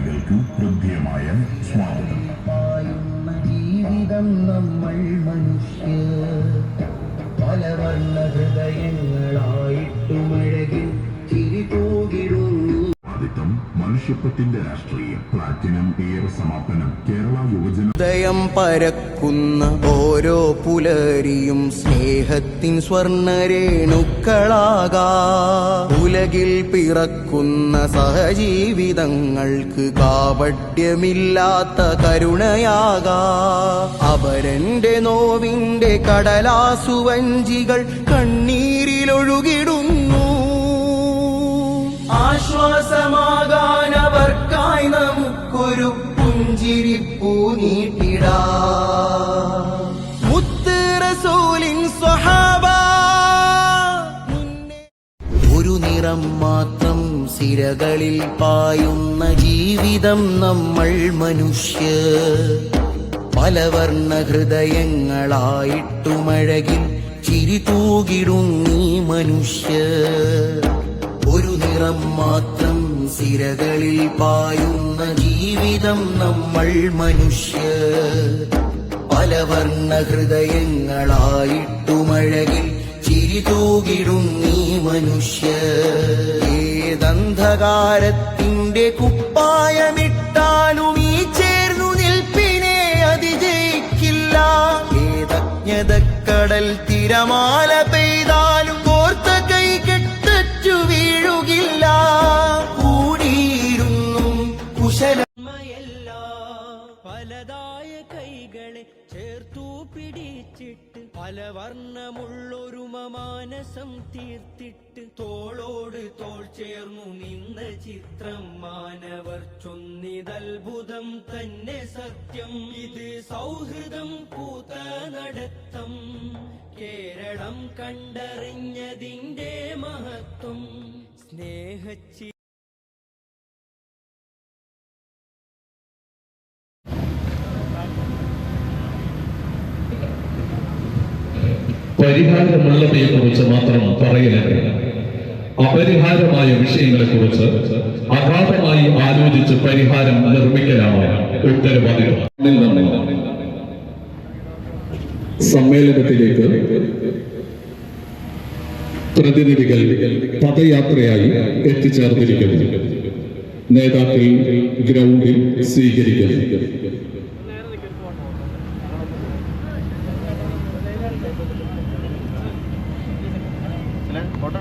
മലയാളികൾക്ക് ഹൃദ്യമായ സ്വാഗതം. ജീവിതം നമ്മൾ മനുഷ്യർ. പലവർണ ഹൃദയങ്ങളായിട്ടുമഴകിൽ മനുഷ്യത്വത്തിന്റെ രാഷ്ട്രീയ പ്ലാറ്റിനം ഇയർ സമാപനം കേരള യുവജന ഹൃദയം പരക്കുന്ന ഓരോ പുലരിയും സ്നേഹത്തിൻ സ്വർണരേണുക്കളാകാ. ഉലകിൽ പിറക്കുന്ന സഹജീവിതങ്ങൾക്ക് കാവഡ്യമില്ലാത്ത കരുണയാകാ. അവരന്റെ നോവിന്റെ കടലാസുവഞ്ചികൾ കണ്ണീരിലൊഴുകിടുന്നു. ആശ്വാസമാകാൻ അവർക്കായി നമുക്കൊരു പുഞ്ചിരിപ്പൂ നീട്ടിടാ. ഒരു നിറം മാത്രം സിരകളിൽ പായുന്ന ജീവിതം നമ്മൾ മനുഷ്യ. പലവർണ ഹൃദയങ്ങളായിട്ടുമഴകിൽ ചിരി തൂകിടുന്നീ മനുഷ്യ. ഒരു നിറം മാത്രം സിരകളിൽ പായുന്ന ജീവിതം നമ്മൾ മനുഷ്യ. പലവർണ ഹൃദയങ്ങളായിട്ടുമഴകിൽ ചിരി നീ മനുഷ്യ. ഏതന്ധകാരത്തിന്റെ കുപ്പായമിട്ടാലും ഈ ചേർന്നു നിൽപ്പിനെ അതിജയിക്കില്ല. ഏതജ്ഞതക്കടൽ തിരമാല പെയ്താലും കുശല പലതായ കൈകളെ ചേർത്തു പിടിച്ചിട്ട് പല വർണമുള്ളൊരു മാനസം തീർത്തിട്ട് തോളോട് തോൾ ചേർന്നു നിന്ന ചിത്രം മാനവർ ചൊന്നിതത്ഭുതം തന്നെ സത്യം. ഇത് സൗഹൃദം പൂത്ത നടത്തം. കേരളം കണ്ടറിഞ്ഞതിന്റെ മഹത്വം. സ്നേഹച്ചി പരിഹാരമുള്ളവയെക്കുറിച്ച് മാത്രം പറയരുത്. അപരിഹാരമായ വിഷയങ്ങളെ കുറിച്ച് അഗാധമായി ആലോചിച്ച് പരിഹാരം നിർമ്മിക്കലാണ് ഉത്തരവാദിത്വം സമ്മേളനത്തിലേക്ക് പ്രതിനിധികൾ പദയാത്രയായി എത്തിച്ചേർന്നിരിക്കുന്നു. നേതാക്കൾ ഗ്രൗണ്ടിൽ സ്വീകരിക്കുന്നു. போட்டோ